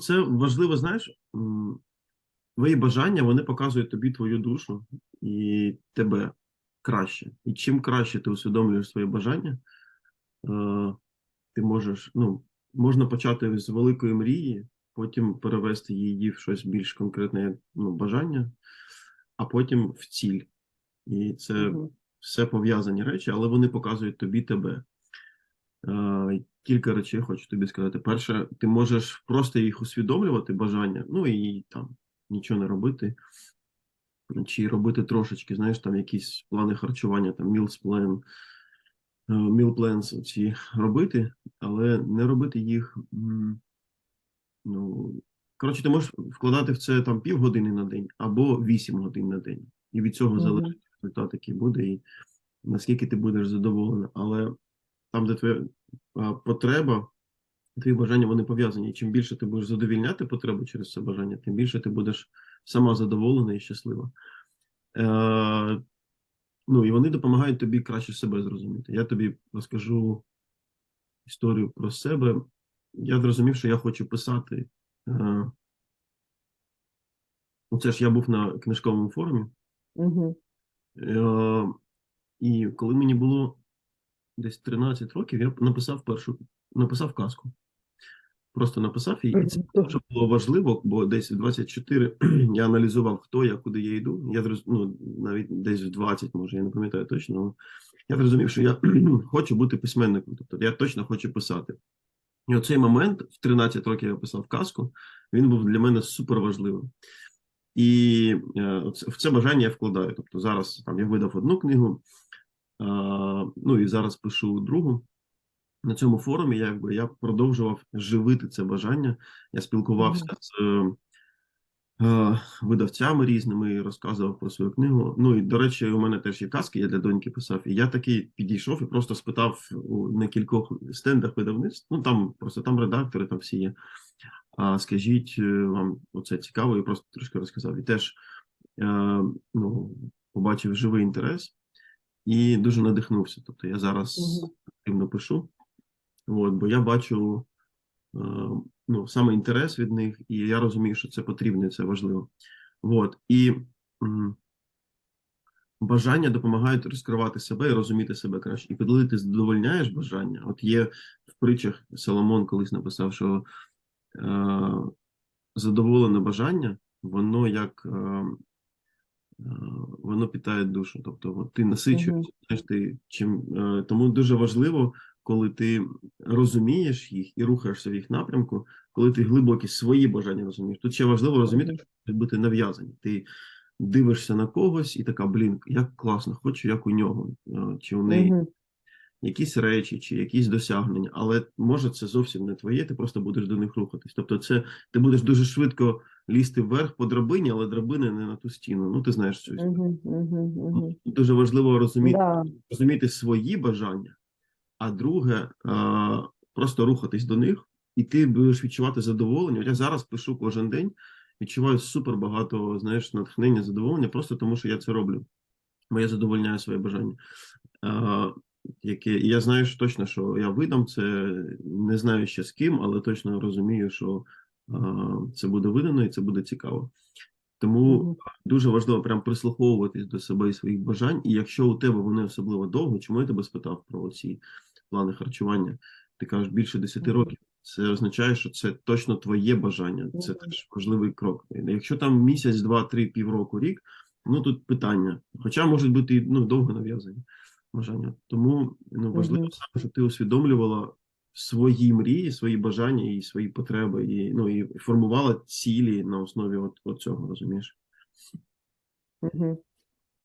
Це важливо, знаєш, твої бажання вони показують тобі твою душу і тебе краще. І чим краще ти усвідомлюєш свої бажання, е, ти можеш, ну, можна почати з великої мрії, потім перевести її в щось більш конкретне, ну, бажання, а потім в ціль. І це все пов'язані речі, але вони показують тобі тебе. Кілька речей хочу тобі сказати. Перше, ти можеш просто їх усвідомлювати, бажання, ну і там нічого не робити, чи робити трошечки, знаєш, там якісь плани харчування, там meals plan, е, meal plans ці робити, але не робити їх. Ну, коротше, ти можеш вкладати в це там півгодини на день або 8 годин на день. І від цього Мгм. залежить результат, який буде, і наскільки ти будеш задоволений. Але там, де твоя а, потреба, твої бажання вони пов'язані. І чим більше ти будеш задовільняти потребу через це бажання, тим більше ти будеш сама задоволена і щаслива. Е, ну і вони допомагають тобі краще себе зрозуміти. Я тобі розкажу історію про себе. Я зрозумів, що я хочу писати. Е, ну, це ж я був на книжковому форумі. Мгм. Е, і коли мені було десь 13 років, я написав першу, написав казку. Просто написав її, і це дуже було важливо, бо десь в 24 я аналізував, хто я, куди я йду. Я ну, навіть десь в 20, може, я не пам'ятаю точно. але Я зрозумів, що я хочу бути письменником, тобто я точно хочу писати. І оцей момент, в 13 років я писав казку, він був для мене супер важливим. І е, в це бажання я вкладаю. Тобто зараз там я видав одну книгу, ну і зараз пишу другу. На цьому форумі якби, я продовжував живити це бажання. Я спілкувався Мгм. з е, видавцями різними і розказував про свою книгу. Ну і до речі, у мене теж є казки, я для доньки писав. І я такий підійшов і просто спитав на кількох стендах видавництв. Ну там просто там редактори, там всі є. А скажіть, е, вам оце цікаво, і просто трошки розказав. І теж е, ну, побачив живий інтерес і дуже надихнувся. Тобто я зараз активно пишу, от, бо я бачу е, ну, саме інтерес від них, і я розумію, що це потрібно, і це важливо. От, і м, бажання допомагають розкривати себе і розуміти себе краще. І коли ти задовольняєш бажання, от є в притчах Соломон колись написав, що е, задоволене бажання, воно як е, воно питає душу. Тобто ти насичуєшся, знаєш, ти чим е, тому дуже важливо, коли ти розумієш їх і рухаєшся в їх напрямку, коли ти глибокі свої бажання розумієш. Тут ще важливо розуміти, що можуть бути нав'язані. Ти дивишся на когось і така, блін, як класно, хочу як у нього, е, чи у неї якісь речі чи якісь досягнення, але може це зовсім не твоє, ти просто будеш до них рухатись. Тобто, це ти будеш дуже швидко лізти вверх по драбині, але драбини не на ту стіну. Ну, ти знаєш цю історію. Мгм. Мгм. Мгм. Дуже важливо розуміти, Да. розуміти свої бажання, а друге, а, просто рухатись до них, і ти будеш відчувати задоволення. От я зараз пишу кожен день, відчуваю супер багато, знаєш, натхнення, задоволення, просто тому що я це роблю. Бо я задовольняю своє бажання. А, яке, і я знаю що точно, що я видам це, не знаю ще з ким, але точно розумію, що це буде видано і це буде цікаво. Тому дуже важливо прям прислуховуватись до себе і своїх бажань. І якщо у тебе вони особливо довго, чому я тебе спитав про ці плани харчування? Ти кажеш більше 10 років. Це означає, що це точно твоє бажання. Це теж важливий крок. Якщо там місяць, два, три, півроку, рік, ну тут питання. Хоча можуть бути ну, довго нав'язані бажання. Тому ну, важливо саме, щоб ти усвідомлювала свої мрії, свої бажання і свої потреби, і ну і формувала цілі на основі от, от цього, розумієш? Мгм.